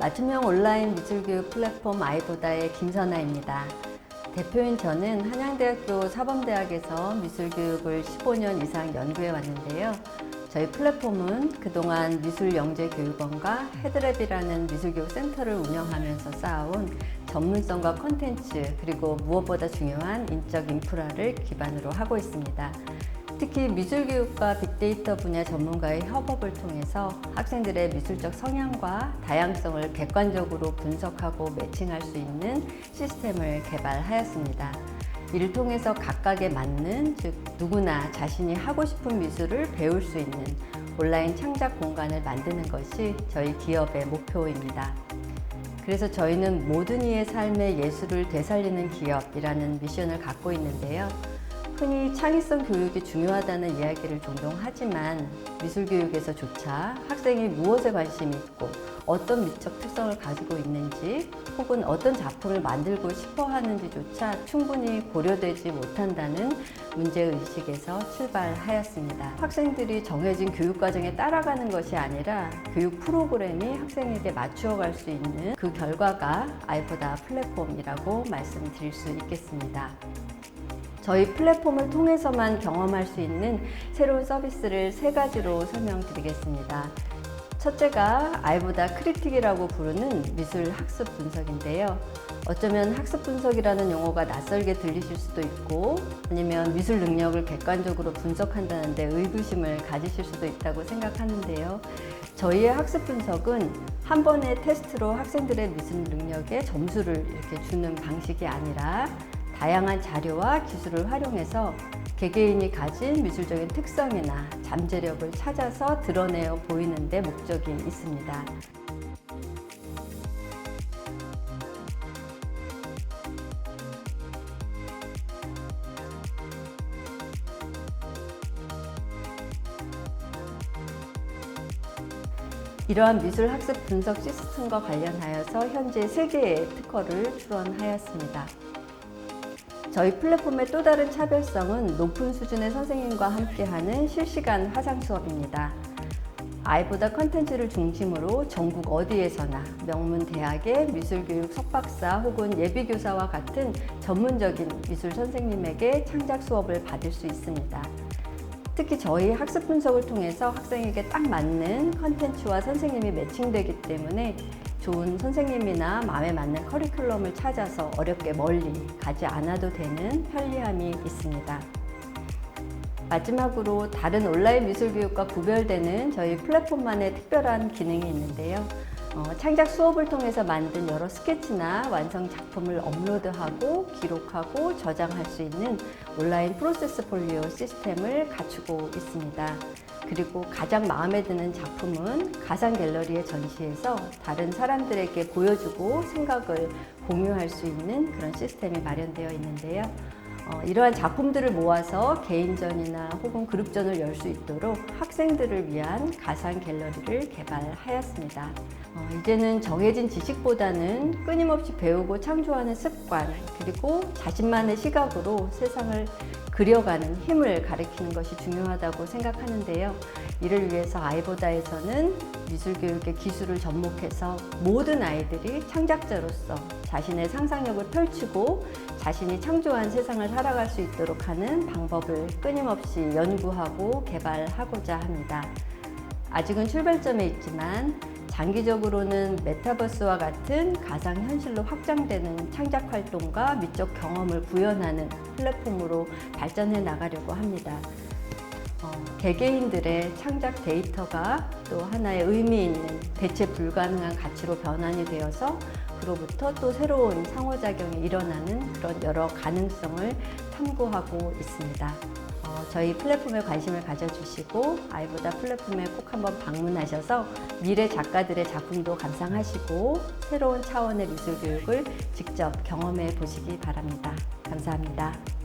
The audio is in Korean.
맞춤형 온라인 미술교육 플랫폼 아이보다의 김선아입니다. 대표인 저는 한양대학교 사범대학에서 미술교육을 15년 이상 연구해 왔는데요. 저희 플랫폼은 그동안 미술영재교육원과 헤드랩이라는 미술교육 센터를 운영하면서 쌓아온 전문성과 콘텐츠 그리고 무엇보다 중요한 인적 인프라를 기반으로 하고 있습니다. 특히 미술교육과 빅데이터 분야 전문가의 협업을 통해서 학생들의 미술적 성향과 다양성을 객관적으로 분석하고 매칭할 수 있는 시스템을 개발하였습니다. 이를 통해서 각각에 맞는, 즉, 누구나 자신이 하고 싶은 미술을 배울 수 있는 온라인 창작 공간을 만드는 것이 저희 기업의 목표입니다. 그래서 저희는 모든 이의 삶의 예술을 되살리는 기업이라는 미션을 갖고 있는데요. 흔히 창의성 교육이 중요하다는 이야기를 종종 하지만 미술 교육에서조차 학생이 무엇에 관심이 있고 어떤 미적 특성을 가지고 있는지 혹은 어떤 작품을 만들고 싶어 하는지조차 충분히 고려되지 못한다는 문제의식에서 출발하였습니다. 학생들이 정해진 교육과정에 따라가는 것이 아니라 교육 프로그램이 학생에게 맞추어 갈 수 있는 그 결과가 아이보다 플랫폼이라고 말씀드릴 수 있겠습니다. 저희 플랫폼을 통해서만 경험할 수 있는 새로운 서비스를 세 가지로 설명드리겠습니다. 첫째가 아이보다 크리틱이라고 부르는 미술 학습 분석인데요. 어쩌면 학습 분석이라는 용어가 낯설게 들리실 수도 있고 아니면 미술 능력을 객관적으로 분석한다는데 의구심을 가지실 수도 있다고 생각하는데요. 저희의 학습 분석은 한 번의 테스트로 학생들의 미술 능력에 점수를 이렇게 주는 방식이 아니라 다양한 자료와 기술을 활용해서 개개인이 가진 미술적인 특성이나 잠재력을 찾아서 드러내어 보이는 데 목적이 있습니다. 이러한 미술 학습 분석 시스템과 관련하여서 현재 세개의 특허를 출원하였습니다. 저희 플랫폼의 또 다른 차별성은 높은 수준의 선생님과 함께하는 실시간 화상 수업입니다. 아이보다 컨텐츠를 중심으로 전국 어디에서나 명문 대학의 미술교육 석박사 혹은 예비교사와 같은 전문적인 미술 선생님에게 창작 수업을 받을 수 있습니다. 특히 저희 학습 분석을 통해서 학생에게 딱 맞는 컨텐츠와 선생님이 매칭되기 때문에 좋은 선생님이나 마음에 맞는 커리큘럼을 찾아서 어렵게 멀리 가지 않아도 되는 편리함이 있습니다. 마지막으로 다른 온라인 미술 교육과 구별되는 저희 플랫폼만의 특별한 기능이 있는데요. 어, 창작 수업을 통해서 만든 여러 스케치나 완성 작품을 업로드하고 기록하고 저장할 수 있는 온라인 프로세스 폴리오 시스템을 갖추고 있습니다. 그리고 가장 마음에 드는 작품은 가상 갤러리에 전시해서 다른 사람들에게 보여주고 생각을 공유할 수 있는 그런 시스템이 마련되어 있는데요. 어, 이러한 작품들을 모아서 개인전이나 혹은 그룹전을 열 수 있도록 학생들을 위한 가상 갤러리를 개발하였습니다. 어, 이제는 정해진 지식보다는 끊임없이 배우고 창조하는 습관, 그리고 자신만의 시각으로 세상을 그려가는 힘을 가리키는 것이 중요하다고 생각하는데요. 이를 위해서 아이보다에서는 미술교육의 기술을 접목해서 모든 아이들이 창작자로서 자신의 상상력을 펼치고 자신이 창조한 세상을 살아갈 수 있도록 하는 방법을 끊임없이 연구하고 개발하고자 합니다. 아직은 출발점에 있지만 장기적으로는 메타버스와 같은 가상현실로 확장되는 창작 활동과 미적 경험을 구현하는 플랫폼으로 발전해 나가려고 합니다. 어, 개개인들의 창작 데이터가 또 하나의 의미 있는 대체 불가능한 가치로 변환이 되어서 그로부터 또 새로운 상호작용이 일어나는 그런 여러 가능성을 탐구하고 있습니다. 어, 저희 플랫폼에 관심을 가져주시고 아이보다 플랫폼에 꼭 한번 방문하셔서 미래 작가들의 작품도 감상하시고 새로운 차원의 미술 교육을 직접 경험해 보시기 바랍니다. 감사합니다.